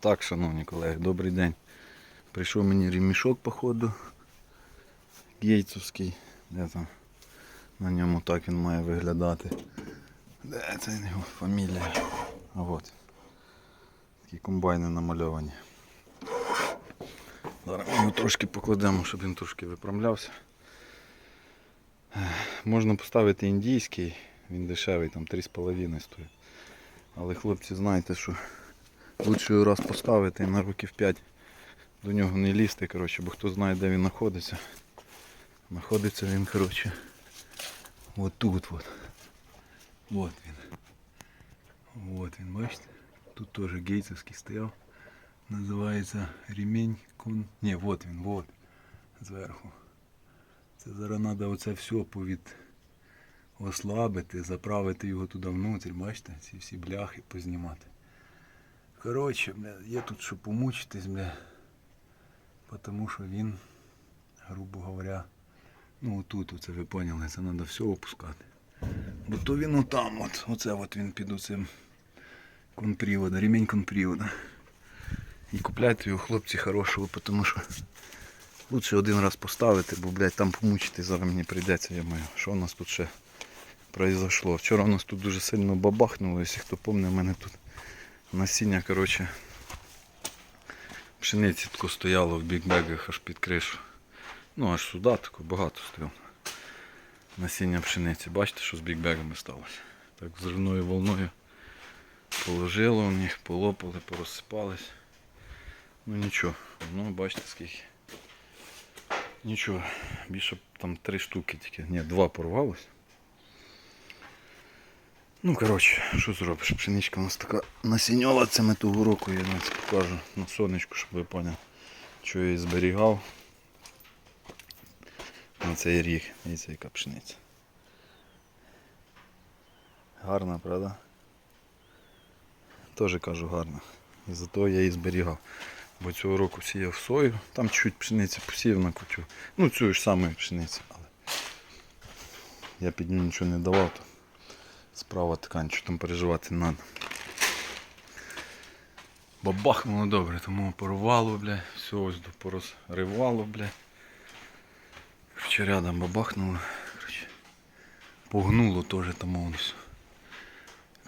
Так, шановні колеги, добрий день. Прийшов мені ремішок, походу. Гейтсовський. Де там? На ньому так він має виглядати. Де це його фамілія? А от. Такі комбайни намальовані. Зараз ми його трошки покладемо, щоб він трошки виправлявся. Можна поставити індійський, він дешевий, там 3,5 стоїть. Але хлопці, знаєте, що лучше раз поставити і на років 5 до нього не лізти, коротше, бо хто знає, де він знаходиться. Знаходиться він, коротше, от тут от. Вот він. Вот він, бачите? Тут теж гейтсовський стояв. Називається ремінь кун. Ні, вот він, вот. Зверху. Це зараз треба оце все повід ослабити, заправити його туди внутрі, бачите, ці всі бляхи познімати. Коротше, бля, є тут що помучитись, бля. Тому що він, грубо говоря, ну отут, оце ви поняли, це треба все опускати. Бо то він отам, от, оце от він під оцим конпривода, ремінь конпривода. І купляйте його хлопці хорошого, тому що лучше один раз поставити, бо, блядь, там помучити зараз мені прийдеться, я маю. Що у нас тут ще произошло? Вчора у нас тут дуже сильно бабахнуло, якщо хто пам'ятає, у мене тут насіння, коротше, пшениці тако стояло в бікбегах аж під кришу. Ну аж сюди тако багато стояло. Насіння пшениці. Бачите, що з бікбегами сталося? Так зривною волною положило в них, полопали, порозсипались. Ну нічого, ну бачите скільки. Нічого, більше там три штуки тільки. Ні, два порвалось. Ну, коротше, що зробиш? Пшеничка у нас така насіньова, це ми того року, я вам покажу на сонечку, щоб ви поняли, що я її зберігав. На цей рік. І це яка пшениця. Гарна, правда? Теж кажу гарна. І зато я її зберігав. Бо цього року сіяв сою, там чуть пшениці посіяв на кутю. Ну цю ж самої пшениці, але я під ній нічого не давав, то справа така, нічого там переживати не треба. Бабахнуло добре, тому порвало, бля, все ось порозривало, бля. Ще рядом бабахнуло. Короче, погнуло теж там воно все.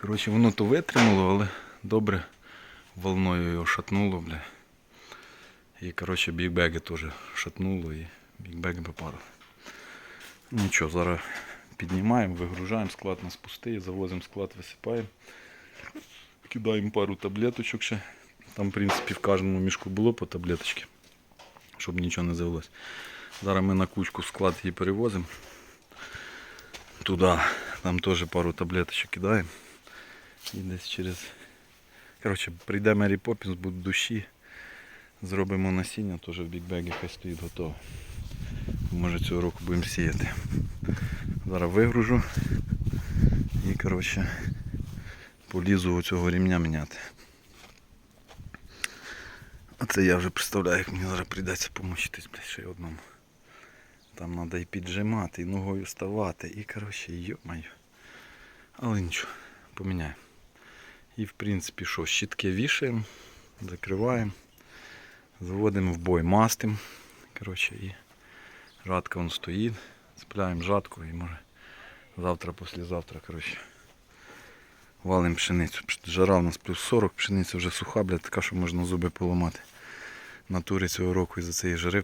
Коротше, воно то витримало, але добре волною його шатнуло, бля. І коротше бікбеги теж шатнуло і бікбеги попали. Нічого, зараз піднімаємо, вигружаємо, склад нас пустий, завозимо склад, висипаємо. Кидаємо пару таблеточок ще. Там, в принципі, в кожному мішку було по таблеточці, щоб нічого не завелось. Зараз ми на кучку склад її перевозимо. Туди, там теж пару таблеточок кидаємо. І десь через. Коротше, прийде Мері Поппінс, будуть душі. Зробимо насіння, теж в бікбегі хай стоїть готово. Може цього року будемо сіяти. Зараз вигружу і коротше полізу у цього рівня міняти. А це я вже представляю, як мені зараз прийдеться помучитись блядь, ще й одному. Там треба і піджимати, і ногою ставати, і коротше, йо-моє. Але нічого, поміняємо. І в принципі що, щітки вішаємо, закриваємо, заводимо в бой, мастим. Коротше, і жатка вон стоїть, цепляємо жатку і може завтра, післязавтра, коротше, валимо пшеницю. Жара у нас плюс 40, пшениця вже суха, бля, така, що можна зуби поламати. на натурі цього року із-за цієї жари